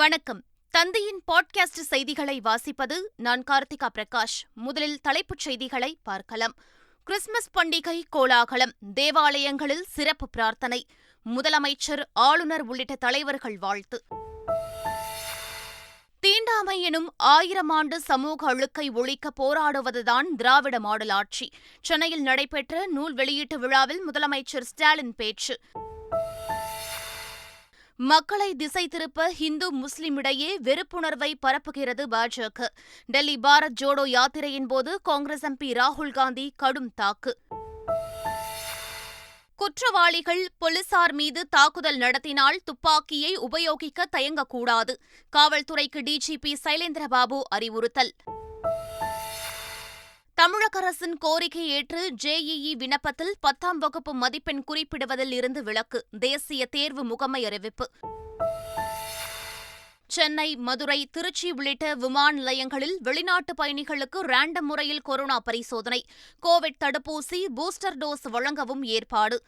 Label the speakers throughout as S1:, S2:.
S1: வணக்கம் தந்தையின் பாட்காஸ்ட் செய்திகளை வாசிப்பது நான் கார்த்திகா பிரகாஷ் முதலில் தலைப்புச் செய்திகளை பார்க்கலாம் கிறிஸ்துமஸ் பண்டிகை கோலாகலம் தேவாலயங்களில் சிறப்பு பிரார்த்தனை முதலமைச்சர் ஆளுநர் உள்ளிட்ட தலைவர்கள் வாழ்த்து தீண்டாமை எனும் ஆயிரம் ஆண்டு சமூக அழுக்கை ஒழிக்க போராடுவதுதான் திராவிட மாடல் ஆட்சி சென்னையில் நடைபெற்ற நூல் வெளியீட்டு விழாவில் முதலமைச்சர் ஸ்டாலின் பேச்சு மக்களை திசை திருப்ப இந்து முஸ்லிம் இடையே வெறுப்புணர்வை பரப்புகிறது பாஜக டெல்லி பாரத் ஜோடோ யாத்திரையின் போது காங்கிரஸ் எம்பி ராகுல் காந்தி கடும் தாக்கு குற்றவாளிகள் போலீசார் மீது தாக்குதல் நடத்தினால் துப்பாக்கியை உபயோகிக்க தயங்கக்கூடாது காவல்துறைக்கு டிஜிபி சைலேந்திரபாபு அறிவுறுத்தல் தமிழக அரசின் கோரிக்கை ஏற்று ஜேஇஇ விண்ணப்பத்தில் பத்தாம் வகுப்பு மதிப்பெண் குறிப்பிடுவதில் இருந்து விலக்கு தேசிய தேர்வு முகமை அறிவிப்பு சென்னை மதுரை திருச்சி உள்ளிட்ட விமான நிலையங்களில் வெளிநாட்டு பயணிகளுக்கு ரேண்டம் முறையில் கொரோனா பரிசோதனை கோவிட் தடுப்பூசி பூஸ்டர் டோஸ் வழங்கவும் ஏற்பாடு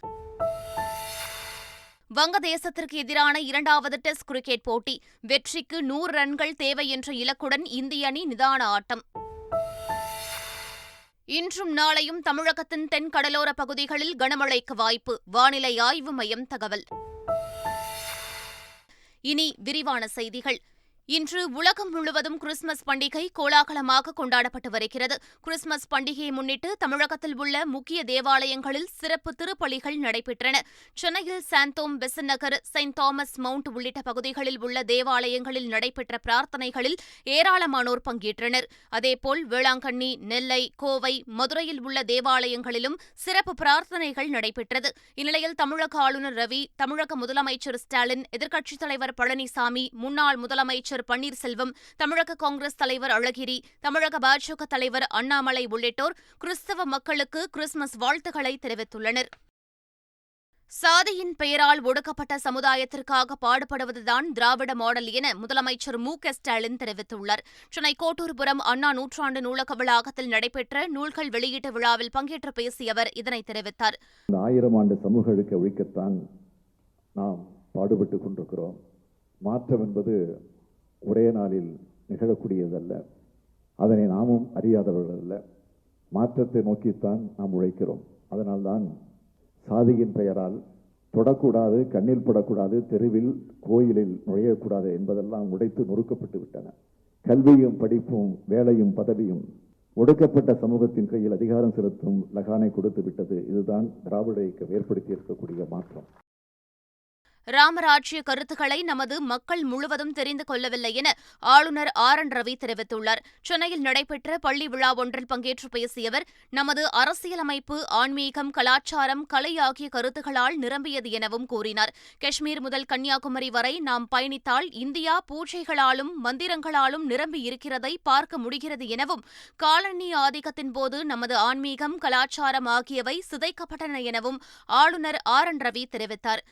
S1: வங்கதேசத்திற்கு எதிரான இரண்டாவது டெஸ்ட் கிரிக்கெட் போட்டி வெற்றிக்கு நூறு ரன்கள் தேவை என்ற இலக்குடன் இந்திய அணி நிதான ஆட்டம் இன்றும் நாளையும் தமிழகத்தின் தென் கடலோர பகுதிகளில் கனமழைக்கு வாய்ப்பு வானிலை ஆய்வு மையம் தகவல் இனி விரிவான செய்திகள் இன்று உலகம் முழுவதும் கிறிஸ்துமஸ் பண்டிகை கோலாகலமாக கொண்டாடப்பட்டு வருகிறது கிறிஸ்துமஸ் பண்டிகையை முன்னிட்டு தமிழகத்தில் உள்ள முக்கிய தேவாலயங்களில் சிறப்பு திருப்பலிகள் நடைபெற்றன சென்னையில் Santhome Besant Nagar Saint Thomas Mount உள்ளிட்ட பகுதிகளில் உள்ள தேவாலயங்களில் நடைபெற்ற பிரார்த்தனைகளில் ஏராளமானோர் பங்கேற்றனர் அதேபோல் வேளாங்கண்ணி நெல்லை கோவை மதுரையில் உள்ள தேவாலயங்களிலும் சிறப்பு பிரார்த்தனைகள் நடைபெற்றது இந்நிலையில் தமிழக ஆளுநர் ரவி தமிழக முதலமைச்சர் ஸ்டாலின் எதிர்க்கட்சித் தலைவர் பழனிசாமி முன்னாள் முதலமைச்சர் முதலமைச்சர் பன்னீர்செல்வம் தமிழக காங்கிரஸ் தலைவர் அழகிரி தமிழக பாஜக தலைவர் அண்ணாமலை உள்ளிட்டோர் கிறிஸ்தவ மக்களுக்கு கிறிஸ்துமஸ் வாழ்த்துக்களை தெரிவித்துள்ளனர் சாதியின் பெயரால் ஒடுக்கப்பட்ட சமுதாயத்திற்காக பாடுபடுவதுதான் திராவிட மாடல் என முதலமைச்சர் மு க ஸ்டாலின் தெரிவித்துள்ளார் சென்னை கோட்டூர்புரம் அண்ணா நூற்றாண்டு நூலக வளாகத்தில் நடைபெற்ற நூல்கள் வெளியீட்டு விழாவில் பங்கேற்று பேசிய அவர் இதனை தெரிவித்தார்
S2: ஆயிரம் ஆண்டு சமூக அழிக்க ஒழிக்கத்தான் நாம் பாடுபட்டுக் கொண்டிருக்கிறோம் மாற்றம் என்பது ஒரே நாளில் நிகழக்கூடியதல்ல அதனை நாமும் அறியாதவர்கள் அல்ல மாற்றத்தை நோக்கித்தான் நாம் உழைக்கிறோம் அதனால்தான் சாதியின் பெயரால் தொடக்கூடாது கண்ணில் படக்கூடாது தெருவில் கோயிலில் நுழையக்கூடாது என்பதெல்லாம் உடைத்து நொறுக்கப்பட்டு விட்டன கல்வியும் படிப்பும் வேலையும் பதவியும் ஒடுக்கப்பட்ட சமூகத்தின் கையில் அதிகாரம் செலுத்தும் லகானை கொடுத்து விட்டது இதுதான் திராவிட இயக்கம் ஏற்படுத்தி இருக்கக்கூடிய மாற்றம்
S1: ராமராஜ்ய கருத்துக்களை நமது மக்கள் முழுவதும் தெரிந்து கொள்ளவில்லை என ஆளுநர் ஆர் என் ரவி தெரிவித்துள்ளார் சென்னையில் நடைபெற்ற பள்ளி விழா ஒன்றில் பங்கேற்று பேசிய அவர் நமது அரசியலமைப்பு ஆன்மீகம் கலாச்சாரம் கலை ஆகிய கருத்துக்களால் நிரம்பியது எனவும் கூறினார் காஷ்மீர் முதல் கன்னியாகுமரி வரை நாம் பயணித்தால் இந்தியா பூஜைகளாலும் மந்திரங்களாலும் நிரம்பி இருக்கிறதை பார்க்க முடிகிறது எனவும் காலனி ஆதிக்கத்தின் போது நமது ஆன்மீகம் கலாச்சாரம் ஆகியவை சிதைக்கப்பட்டன எனவும் ஆளுநர் ஆர் என் ரவி தெரிவித்தாா்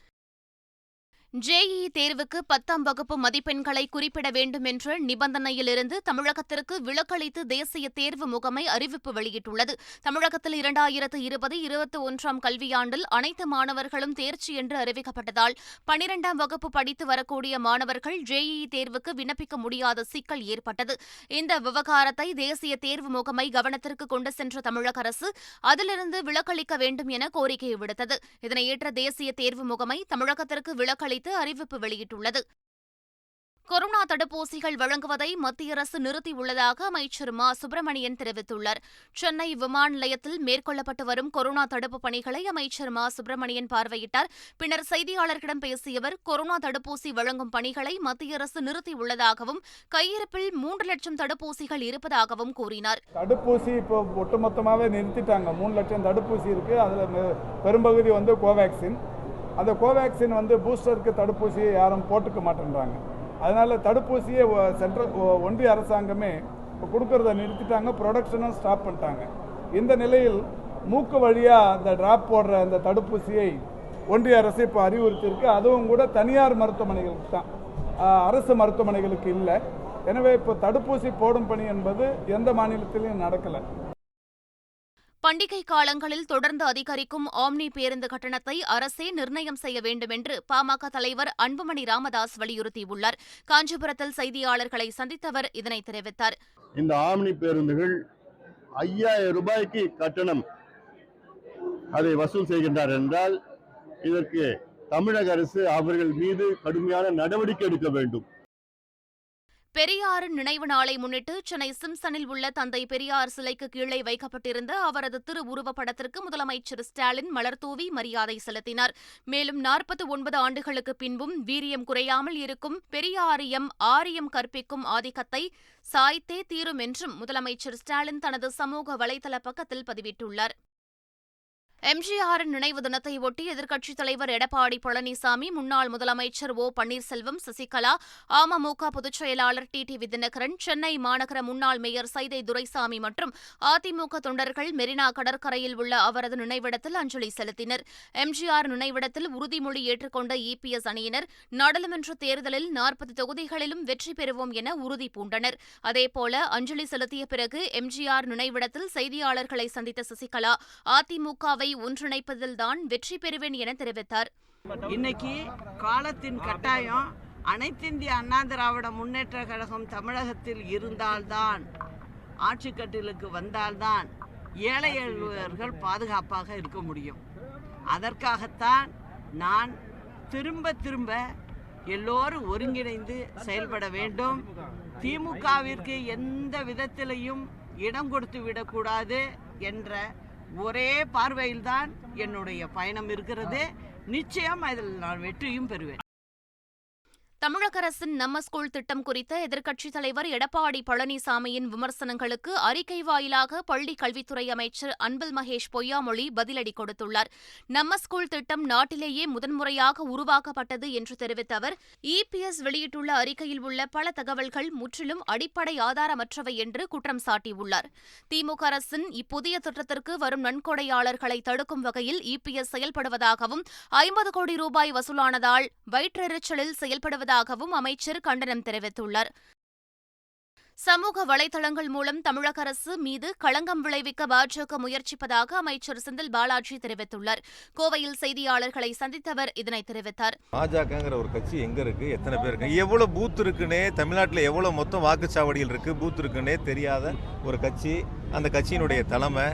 S1: ஜேஇ தேர்வுக்கு பத்தாம் வகுப்பு மதிப்பெண்களை குறிப்பிட வேண்டும் என்ற நிபந்தனையிலிருந்து தமிழகத்திற்கு விலக்களித்து தேசிய தேர்வு முகமை அறிவிப்பு வெளியிட்டுள்ளது தமிழகத்தில் இரண்டாயிரத்து இருபது இருபத்தி ஒன்றாம் கல்வியாண்டில் அனைத்து மாணவர்களும் தேர்ச்சி என்று அறிவிக்கப்பட்டதால் பனிரெண்டாம் வகுப்பு படித்து வரக்கூடிய மாணவர்கள் ஜேஇ தேர்வுக்கு விண்ணப்பிக்க முடியாத சிக்கல் ஏற்பட்டது இந்த விவகாரத்தை தேசிய தேர்வு முகமை கவனத்திற்கு கொண்டு சென்ற தமிழக அரசு அதிலிருந்து விலக்களிக்க வேண்டும் என கோரிக்கை விடுத்தது இதனை ஏற்ற தேசிய தேர்வு முகமை தமிழகத்திற்கு விலக்களி வைத்து அறிவிப்பு வெளியிட்டுள்ளது கொரோனா தடுப்பூசிகள் வழங்குவதை மத்திய அரசு நிறுத்தியுள்ளதாக அமைச்சர் மா சுப்பிரமணியன் தெரிவித்துள்ளார் சென்னை விமான நிலையத்தில் மேற்கொள்ளப்பட்டு வரும் கொரோனா தடுப்பு பணிகளை அமைச்சர் மா சுப்பிரமணியன் பார்வையிட்டார் பின்னர் செய்தியாளர்களிடம் பேசிய அவர் கொரோனா தடுப்பூசி வழங்கும் பணிகளை மத்திய அரசு நிறுத்தியுள்ளதாகவும் கையிருப்பில் மூன்று லட்சம் தடுப்பூசிகள் இருப்பதாகவும் கூறினார்
S3: தடுப்பூசி இப்போ ஒட்டுமொத்தமாக நிறுத்திட்டாங்க மூன்று லட்சம் தடுப்பூசி இருக்கு அதில் பெரும்பகுதி வந்து கோவேக்சின் அந்த கோவேக்சின் வந்து பூஸ்டருக்கு தடுப்பூசியை யாரும் போட்டுக்க மாட்டேன்றாங்க அதனால் தடுப்பூசியை சென்ட்ரல் ஒன்றிய அரசாங்கமே இப்போ கொடுக்கறத நிறுத்திட்டாங்க ப்ரொடக்ஷனும் ஸ்டாப் பண்ணிட்டாங்க இந்த நிலையில் மூக்கு வழியாக அந்த ட்ராப் போடுற அந்த தடுப்பூசியை ஒன்றிய அரசு இப்போ அறிவுறுத்தியிருக்கு அதுவும் கூட தனியார் மருத்துவமனைகளுக்கு தான் அரசு மருத்துவமனைகளுக்கு இல்லை எனவே இப்போ தடுப்பூசி போடும் பணி என்பது எந்த மாநிலத்திலையும் நடக்கலை
S1: பண்டிகை காலங்களில் தொடர்ந்து அதிகரிக்கும் ஆம்னி பேருந்து கட்டணத்தை அரசே நிர்ணயம் செய்ய வேண்டும் என்று பாமக தலைவர் அன்புமணி ராமதாஸ் வலியுறுத்தியுள்ளார் காஞ்சிபுரத்தில் செய்தியாளர்களை சந்தித்தவர் இதனை தெரிவித்தார்
S4: இந்த ஆம்னி பேருந்துகள் ஐயாயிரம் ரூபாய்க்கு கட்டணம் அதை வசூல் செய்கின்றார் என்றால் இதற்கு தமிழக அரசு அவர்கள் மீது கடுமையான நடவடிக்கை எடுக்க வேண்டும்
S1: பெரியாரின் நினைவு நாளை முன்னிட்டு சென்னை சிம்சனில் உள்ள தந்தை பெரியார் சிலைக்கு கீழே வைக்கப்பட்டிருந்த அவரது திருவுருவப்படத்திற்கு படத்திற்கு முதலமைச்சர் ஸ்டாலின் மலர்தூவி மரியாதை செலுத்தினார் மேலும் நாற்பத்தி ஒன்பது ஆண்டுகளுக்கு பின்பும் வீரியம் குறையாமல் இருக்கும் பெரியாரியம் ஆரியம் கற்பிக்கும் ஆதிக்கத்தை சாய்த்தே தீரும் என்றும் முதலமைச்சர் ஸ்டாலின் தனது சமூக வலைதள பக்கத்தில் பதிவிட்டுள்ளார் எம்ஜிஆரின் நினைவு தினத்தையொட்டி எதிர்க்கட்சித் தலைவர் எடப்பாடி பழனிசாமி முன்னாள் முதலமைச்சர் ஓ பன்னீர்செல்வம் சசிகலா அமமுக பொதுச் செயலாளர் டி டி தினகரன் சென்னை மாநகர முன்னாள் மேயர் சைதை துரைசாமி மற்றும் அதிமுக தொண்டர்கள் மெரினா கடற்கரையில் உள்ள அவரது நினைவிடத்தில் அஞ்சலி செலுத்தினர் எம்ஜிஆர் நினைவிடத்தில் உறுதிமொழி ஏற்றுக்கொண்ட இபிஎஸ் அணியினர் நாடாளுமன்ற தேர்தலில் நாற்பது தொகுதிகளிலும் வெற்றி பெறுவோம் என உறுதி பூண்டனர் அதேபோல அஞ்சலி செலுத்திய பிறகு எம்ஜிஆர் நினைவிடத்தில் செய்தியாளர்களை சந்தித்த சசிகலா அதிமுகவை மக்களை ஒன்றிணைப்பதில்தான் வெற்றி பெறுவேன் என தெரிவித்தார்
S5: இன்னைக்கு காலத்தின் கட்டாயம் அனைத்திந்திய அண்ணா திராவிட முன்னேற்ற கழகம் தமிழகத்தில் இருந்தால்தான் ஆட்சி கட்டிலுக்கு வந்தால்தான் ஏழை எழுவர்கள் பாதுகாப்பாக இருக்க முடியும் அதற்காகத்தான் நான் திரும்ப திரும்ப எல்லோரும் ஒருங்கிணைந்து செயல்பட வேண்டும் திமுகவிற்கு எந்த விதத்திலையும் இடம் கொடுத்து விடக்கூடாது என்ற ஒரே பார்வையில் தான் என்னுடைய பயணம் இருக்கிறது நிச்சயம் அதில் நான் வெற்றியும் பெறுவேன்
S1: தமிழக அரசின் நம்ம ஸ்கூல் திட்டம் குறித்த எதிர்க்கட்சித் தலைவர் எடப்பாடி பழனிசாமியின் விமர்சனங்களுக்கு அறிக்கை வாயிலாக பள்ளி கல்வித்துறை அமைச்சர் அன்பில் மகேஷ் பொய்யாமொழி பதிலடி கொடுத்துள்ளார் நம்ம ஸ்கூல் திட்டம் நாட்டிலேயே முதன்முறையாக உருவாக்கப்பட்டது என்று தெரிவித்த அவர் இபிஎஸ் வெளியிட்டுள்ள அறிக்கையில் உள்ள பல தகவல்கள் முற்றிலும் அடிப்படை ஆதாரமற்றவை என்று குற்றம் சாட்டியுள்ளார் திமுக அரசின் இப்புதிய திட்டத்திற்கு வரும் நன்கொடையாளர்களை தடுக்கும் வகையில் இபிஎஸ் செயல்படுவதாகவும் ஐம்பது கோடி ரூபாய் வசூலானதால் வயிற்றெரிச்சலில் செயல்படுவது இருப்பதாகவும் அமைச்சர் கண்டனம் தெரிவித்துள்ளார் சமூக வலைதளங்கள் மூலம் தமிழக அரசு மீது களங்கம் விளைவிக்க பாஜக முயற்சிப்பதாக அமைச்சர் செந்தில் பாலாஜி தெரிவித்துள்ளார் கோவையில் செய்தியாளர்களை சந்தித்தவர் இதனை தெரிவித்தார்
S6: பாஜகங்கிற ஒரு கட்சி எங்க இருக்கு எத்தனை பேர் எவ்வளவு பூத் இருக்குன்னே தமிழ்நாட்டில் எவ்வளவு மொத்தம் வாக்குச்சாவடியில் இருக்கு பூத் இருக்குன்னே தெரியாத ஒரு கட்சி அந்த கட்சியினுடைய தலைமை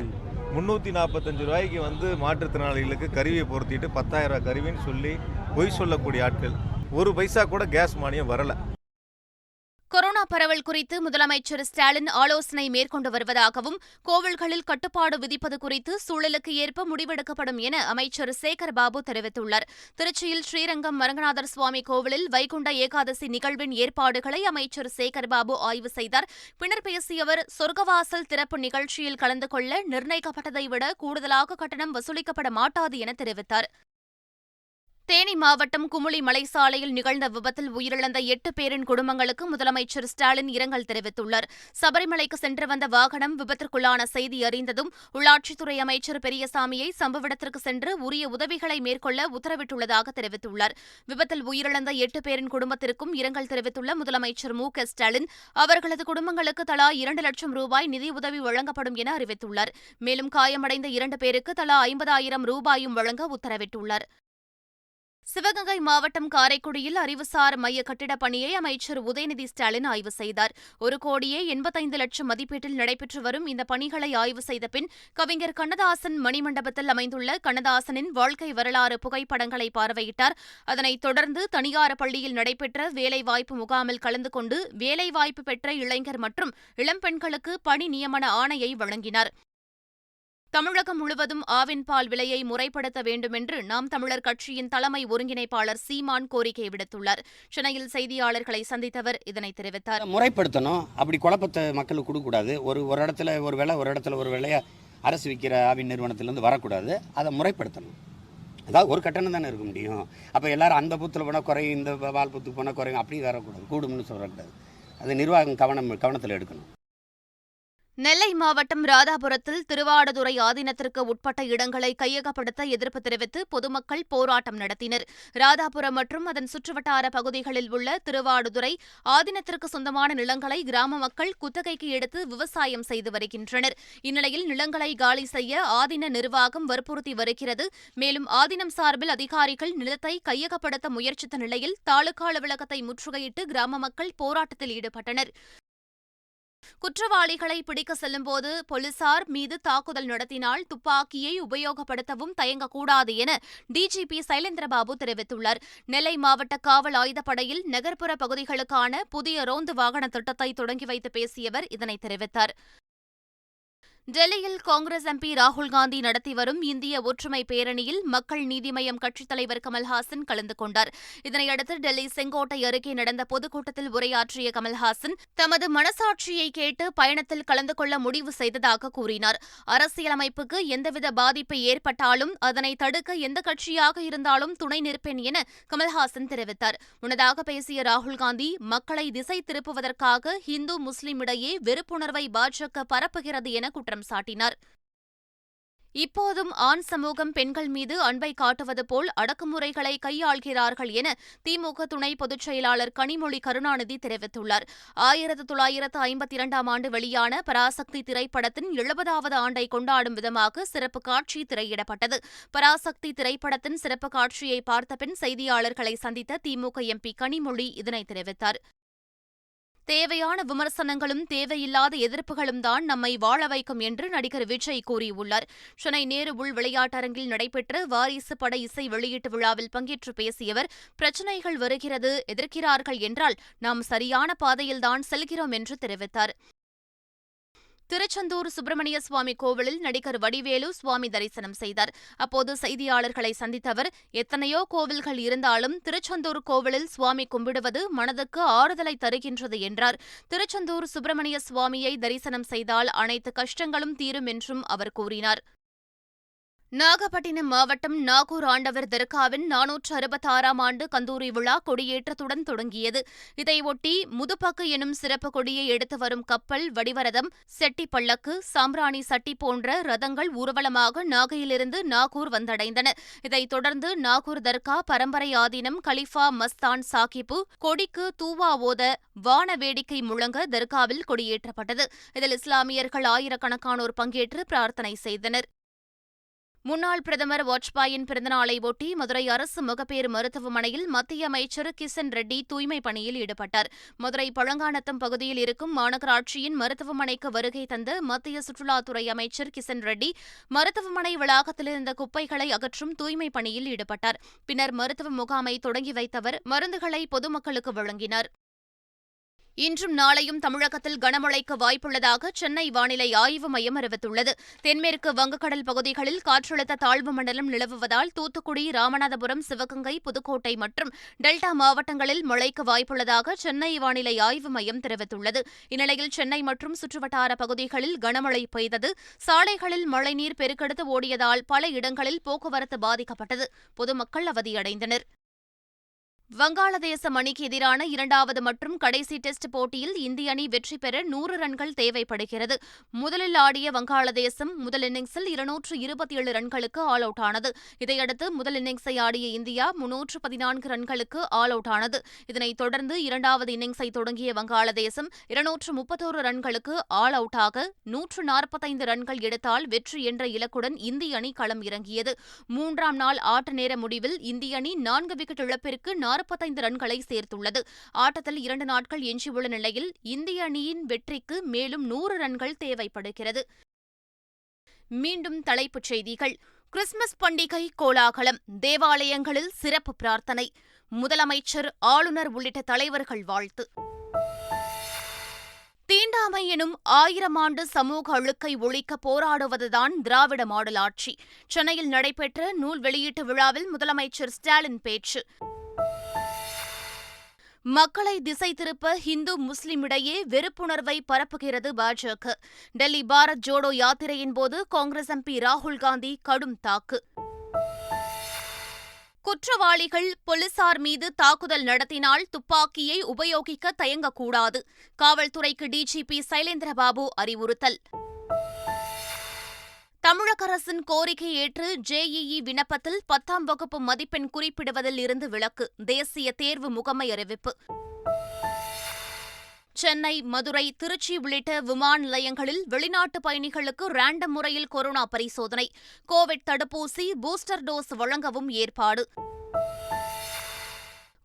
S6: முன்னூத்தி நாற்பத்தஞ்சு ரூபாய்க்கு வந்து மாற்றுத்திறனாளிகளுக்கு கருவியை பொருத்திட்டு பத்தாயிரம் ரூபாய் கருவின்னு சொல்லி பொய் சொல்லக்கூடிய ஆட்கள் ஒரு பைசா கூட கேஸ் மானியம் வரல
S1: கொரோனா பரவல் குறித்து முதலமைச்சர் ஸ்டாலின் ஆலோசனை மேற்கொண்டு வருவதாகவும் கோவில்களில் கட்டுப்பாடு விதிப்பது குறித்து சூழலுக்கு ஏற்ப முடிவெடுக்கப்படும் என அமைச்சர் சேகர் பாபு தெரிவித்துள்ளார் திருச்சியில் ஸ்ரீரங்கம் மரங்கநாதர் சுவாமி கோவிலில் வைகுண்ட ஏகாதசி நிகழ்வின் ஏற்பாடுகளை அமைச்சர் சேகர் பாபு ஆய்வு செய்தார் பின்னர் பேசிய அவர் சொர்க்கவாசல் திறப்பு நிகழ்ச்சியில் கலந்து கொள்ள நிர்ணயிக்கப்பட்டதை விட கூடுதலாக கட்டணம் வசூலிக்கப்பட மாட்டாது என தெரிவித்தார் தேனி மாவட்டம் குமுளி மலைசாலையில் நிகழ்ந்த விபத்தில் உயிரிழந்த எட்டு பேரின் குடும்பங்களுக்கு முதலமைச்சர் ஸ்டாலின் இரங்கல் தெரிவித்துள்ளார் சபரிமலைக்கு சென்று வந்த வாகனம் விபத்திற்குள்ளான செய்தி அறிந்ததும் உள்ளாட்சித்துறை அமைச்சர் பெரியசாமியை சம்பவ இடத்திற்கு சென்று உரிய உதவிகளை மேற்கொள்ள உத்தரவிட்டுள்ளதாக தெரிவித்துள்ளார் விபத்தில் உயிரிழந்த எட்டு பேரின் குடும்பத்திற்கும் இரங்கல் தெரிவித்துள்ள முதலமைச்சர் மு க ஸ்டாலின் அவர்களது குடும்பங்களுக்கு தலா இரண்டு லட்சம் ரூபாய் நிதியுதவி வழங்கப்படும் என அறிவித்துள்ளார் மேலும் காயமடைந்த இரண்டு பேருக்கு தலா ஐம்பதாயிரம் ரூபாயும் வழங்க உத்தரவிட்டுள்ளார் சிவகங்கை மாவட்டம் காரைக்குடியில் அறிவுசார் மைய கட்டிடப் பணியை அமைச்சர் உதயநிதி ஸ்டாலின் ஆய்வு செய்தார் ஒரு கோடியே எண்பத்தைந்து லட்சம் மதிப்பீட்டில் நடைபெற்று வரும் இந்த பணிகளை ஆய்வு செய்த பின் கவிஞர் கண்ணதாசன் மணிமண்டபத்தில் அமைந்துள்ள கண்ணதாசனின் வாழ்க்கை வரலாறு புகைப்படங்களை பார்வையிட்டார் அதனைத் தொடர்ந்து தனியார் பள்ளியில் நடைபெற்ற வேலைவாய்ப்பு முகாமில் கலந்து கொண்டு வேலைவாய்ப்பு பெற்ற இளைஞர் மற்றும் இளம்பெண்களுக்கு பணி நியமன ஆணையை வழங்கினார் தமிழகம் முழுவதும் ஆவின் பால் விலையை முறைப்படுத்த வேண்டுமென்று நாம் தமிழர் கட்சியின் தலைமை ஒருங்கிணைப்பாளர் சீமான் கோரிக்கை விடுத்துள்ளார் சென்னையில் செய்தியாளர்களை சந்தித்தவர் இதனை தெரிவித்தார்
S7: முறைப்படுத்தணும் அப்படி குழப்பத்தை மக்களுக்கு கொடுக்கூடாது ஒரு ஒரு இடத்துல ஒரு விலை ஒரு இடத்துல ஒரு விலையை அரசு விற்கிற ஆவின் நிறுவனத்திலிருந்து வரக்கூடாது அதை முறைப்படுத்தணும் அதாவது ஒரு கட்டணம் தானே இருக்க முடியும் அப்போ எல்லாரும் அந்த பூத்தில் போனால் குறையும் இந்த பால் பூத்துக்கு போனால் குறையும் அப்படி வரக்கூடாது கூடும்னு சொல்லக்கூடாது அது நிர்வாகம் கவனம் கவனத்தில் எடுக்கணும்
S1: நெல்லை மாவட்டம் ராதாபுரத்தில் திருவாடுதுறை ஆதீனத்திற்கு உட்பட்ட இடங்களை கையகப்படுத்த எதிர்ப்பு தெரிவித்து பொதுமக்கள் போராட்டம் நடத்தினர் ராதாபுரம் மற்றும் அதன் சுற்றுவட்டார பகுதிகளில் உள்ள திருவாடுதுறை ஆதீனத்திற்கு சொந்தமான நிலங்களை கிராம மக்கள் குத்தகைக்கு எடுத்து விவசாயம் செய்து வருகின்றனர் இந்நிலையில் நிலங்களை காலி செய்ய ஆதீன நிர்வாகம் வற்புறுத்தி வருகிறது மேலும் ஆதீனம் சார்பில் அதிகாரிகள் நிலத்தை கையகப்படுத்த முயற்சித்த நிலையில் தாலுகா அலுவலகத்தை முற்றுகையிட்டு கிராம மக்கள் போராட்டத்தில் ஈடுபட்டனர் குற்றவாளிகளை பிடிக்க செல்லும்போது போலீசார் மீது தாக்குதல் நடத்தினால் துப்பாக்கியை உபயோகப்படுத்தவும் தயங்கக்கூடாது என டிஜிபி சைலேந்திரபாபு தெரிவித்துள்ளார் நெல்லை மாவட்ட காவல் ஆயுதப்படையில் நகர்ப்புற பகுதிகளுக்கான புதிய ரோந்து வாகன திட்டத்தை தொடங்கி வைத்து பேசியவர் இதனை தெரிவித்தார் டெல்லியில் காங்கிரஸ் எம்பி ராகுல்காந்தி நடத்தி வரும் இந்திய ஒற்றுமை பேரணியில் மக்கள் நீதி மய்யம் கட்சித் தலைவர் கமல்ஹாசன் கலந்து கொண்டார் இதனையடுத்து டெல்லி செங்கோட்டை அருகே நடந்த பொதுக்கூட்டத்தில் உரையாற்றிய கமல்ஹாசன் தமது மனசாட்சியை கேட்டு பயணத்தில் கலந்து கொள்ள முடிவு செய்ததாக கூறினார் அரசியலமைப்புக்கு எந்தவித பாதிப்பு ஏற்பட்டாலும் அதனை தடுக்க எந்த கட்சியாக இருந்தாலும் துணை நிற்பேன் என கமல்ஹாசன் தெரிவித்தார் முன்னதாக பேசிய ராகுல்காந்தி மக்களை திசை திருப்புவதற்காக இந்து முஸ்லிம் இடையே வெறுப்புணர்வை பாஜக பரப்புகிறது என குற்றம் குற்றம் சாட்டினார் இப்போதும் ஆண் சமூகம் பெண்கள் மீது அன்பை காட்டுவது போல் அடக்குமுறைகளை கையாள்கிறார்கள் என திமுக துணை பொதுச் செயலாளர் கனிமொழி கருணாநிதி தெரிவித்துள்ளார் ஆயிரத்து தொள்ளாயிரத்து ஐம்பத்தி இரண்டாம் ஆண்டு வெளியான பராசக்தி திரைப்படத்தின் எழுபதாவது ஆண்டை கொண்டாடும் விதமாக சிறப்பு காட்சி திரையிடப்பட்டது பராசக்தி திரைப்படத்தின் சிறப்பு காட்சியை பார்த்த பின் செய்தியாளர்களை சந்தித்த திமுக எம்பி கனிமொழி இதனை தெரிவித்தார் தேவையான விமர்சனங்களும் தேவையில்லாத எதிர்ப்புகளும் தான் நம்மை வாழ வைக்கும் என்று நடிகர் விஜய் கூறியுள்ளார் சென்னை நேரு உள் விளையாட்டரங்கில் நடைபெற்ற வாரிசு பட இசை வெளியீட்டு விழாவில் பங்கேற்று பேசியவர் பிரச்சினைகள் வருகிறது எதிர்க்கிறார்கள் என்றால் நாம் சரியான பாதையில்தான் செல்கிறோம் என்று தெரிவித்தார் திருச்செந்தூர் சுப்பிரமணிய சுவாமி கோவிலில் நடிகர் வடிவேலு சுவாமி தரிசனம் செய்தார் அப்போது செய்தியாளர்களை சந்தித்த அவர் எத்தனையோ கோவில்கள் இருந்தாலும் திருச்செந்தூர் கோவிலில் சுவாமி கும்பிடுவது மனதுக்கு ஆறுதலை தருகின்றது என்றார் திருச்செந்தூர் சுப்பிரமணிய சுவாமியை தரிசனம் செய்தால் அனைத்து கஷ்டங்களும் தீரும் என்றும் அவர் கூறினார் நாகப்பட்டினம் மாவட்டம் நாகூர் ஆண்டவர் தர்காவின் நானூற்று அறுபத்தாறாம் ஆண்டு கந்தூரி விழா கொடியேற்றத்துடன் தொடங்கியது இதையொட்டி முதுபக்கு எனும் சிறப்பு கொடியை எடுத்து வரும் கப்பல் வடிவரதம் செட்டி பள்ளக்கு சாம்ராணி சட்டி போன்ற ரதங்கள் ஊர்வலமாக நாகையிலிருந்து நாகூர் வந்தடைந்தன இதைத் தொடர்ந்து நாகூர் தர்கா பரம்பரை ஆதீனம் கலிஃபா மஸ்தான் சாகிப்பு கொடிக்கு தூவா ஓத வான வேடிக்கை முழங்க தர்காவில் கொடியேற்றப்பட்டது இதில் இஸ்லாமியர்கள் ஆயிரக்கணக்கானோர் பங்கேற்று பிரார்த்தனை செய்தனர் முன்னாள் பிரதமர் வாஜ்பாயின் பிறந்தநாளை ஒட்டி மதுரை அரசு முகப்பேறு மருத்துவமனையில் மத்திய அமைச்சர் கிஷன் ரெட்டி தூய்மை பணியில் ஈடுபட்டார் மதுரை பழங்கானத்தம் பகுதியில் இருக்கும் மாநகராட்சியின் மருத்துவமனைக்கு வருகை தந்த மத்திய சுற்றுலாத்துறை அமைச்சர் கிஷன் ரெட்டி மருத்துவமனை வளாகத்தில் இருந்த குப்பைகளை அகற்றும் தூய்மை பணியில் ஈடுபட்டார் பின்னர் மருத்துவ முகாமை தொடங்கி வைத்தவர் மருந்துகளை பொதுமக்களுக்கு வழங்கினார் இன்றும் நாளையும் தமிழகத்தில் கனமழைக்கு வாய்ப்புள்ளதாக சென்னை வானிலை ஆய்வு மையம் அறிவித்துள்ளது தென்மேற்கு வங்கக்கடல் பகுதிகளில் காற்றழுத்த தாழ்வு மண்டலம் நிலவுவதால் தூத்துக்குடி ராமநாதபுரம் சிவகங்கை புதுக்கோட்டை மற்றும் டெல்டா மாவட்டங்களில் மழைக்கு வாய்ப்புள்ளதாக சென்னை வானிலை ஆய்வு மையம் தெரிவித்துள்ளது இந்நிலையில் சென்னை மற்றும் சுற்றுவட்டார பகுதிகளில் கனமழை பெய்தது சாலைகளில் மழைநீர் பெருக்கெடுத்து ஓடியதால் பல இடங்களில் போக்குவரத்து பாதிக்கப்பட்டது பொதுமக்கள் அவதியடைந்தனர் வங்காளதேச அணிக்கு எதிரான இரண்டாவது மற்றும் கடைசி டெஸ்ட் போட்டியில் இந்திய அணி வெற்றி பெற நூறு ரன்கள் தேவைப்படுகிறது முதலில் ஆடிய வங்காளதேசம் முதல் இன்னிங்ஸில் இருநூற்று இருபத்தி ஏழு ரன்களுக்கு ஆல் அவுட் ஆனது இதையடுத்து முதல் இன்னிங்ஸை ஆடிய இந்தியா முன்னூற்று பதினான்கு ரன்களுக்கு ஆல் அவுட் ஆனது இதனைத் தொடர்ந்து இரண்டாவது இன்னிங்ஸை தொடங்கிய வங்காளதேசம் இருநூற்று முப்பத்தோரு ரன்களுக்கு ஆல் அவுட்டாக நூற்று நாற்பத்தைந்து ரன்கள் எடுத்தால் வெற்றி என்ற இலக்குடன் இந்திய அணி களம் இறங்கியது மூன்றாம் நாள் ஆட்ட நேர முடிவில் இந்திய அணி நான்கு விக்கெட் இழப்பிற்கு நாற்பத்தைந்து ரன்களை சேர்த்துள்ளது ஆட்டத்தில் இரண்டு நாட்கள் எஞ்சியுள்ள நிலையில் இந்திய அணியின் வெற்றிக்கு மேலும் நூறு ரன்கள் தேவைப்படுகிறது மீண்டும் தலைப்புச் செய்திகள் கிறிஸ்துமஸ் பண்டிகை கோலாகலம் தேவாலயங்களில் சிறப்பு பிரார்த்தனை முதலமைச்சர் ஆளுநர் உள்ளிட்ட தலைவர்கள் வாழ்த்து தீண்டாமை எனும் ஆயிரம் ஆண்டு சமூக அழுக்கை ஒழிக்க போராடுவதுதான் திராவிட மாடல் ஆட்சி சென்னையில் நடைபெற்ற நூல் வெளியீட்டு விழாவில் முதலமைச்சர் ஸ்டாலின் பேச்சு மக்களை திசை திருப்ப இந்து முஸ்லிம் இடையே வெறுப்புணர்வை பரப்புகிறது பாஜக டெல்லி பாரத் ஜோடோ யாத்திரையின் போது காங்கிரஸ் எம்பி ராகுல் காந்தி கடும் தாக்கு குற்றவாளிகள் போலீசார் மீது தாக்குதல் நடத்தினால் துப்பாக்கியை உபயோகிக்க தயங்கக்கூடாது காவல்துறைக்கு டிஜிபி சைலேந்திரபாபு அறிவுறுத்தல் தமிழக அரசின் கோரிக்கை ஏற்று ஜேஇஇ விண்ணப்பத்தில் பத்தாம் வகுப்பு மதிப்பெண் குறிப்பிடுவதில் இருந்து விலக்கு தேசிய தேர்வு முகமை அறிவிப்பு சென்னை மதுரை திருச்சி உள்ளிட்ட விமான நிலையங்களில் வெளிநாட்டு பயணிகளுக்கு ரேண்டம் முறையில் கொரோனா பரிசோதனை கோவிட் தடுப்பூசி பூஸ்டர் டோஸ் வழங்கவும் ஏற்பாடு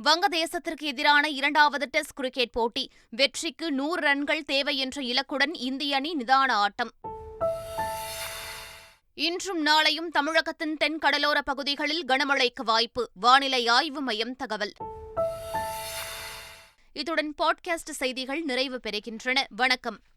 S1: வங்கதேசத்திற்கு எதிரான இரண்டாவது டெஸ்ட் கிரிக்கெட் போட்டி வெற்றிக்கு நூறு ரன்கள் தேவை என்ற இலக்குடன் இந்திய அணி நிதான ஆட்டம் இன்றும் நாளையும் தமிழகத்தின் தென் கடலோர பகுதிகளில் கனமழைக்கு வாய்ப்பு வானிலை ஆய்வு மையம் தகவல் இத்துடன் பாட்காஸ்ட் செய்திகள் நிறைவு பெறுகின்றன வணக்கம்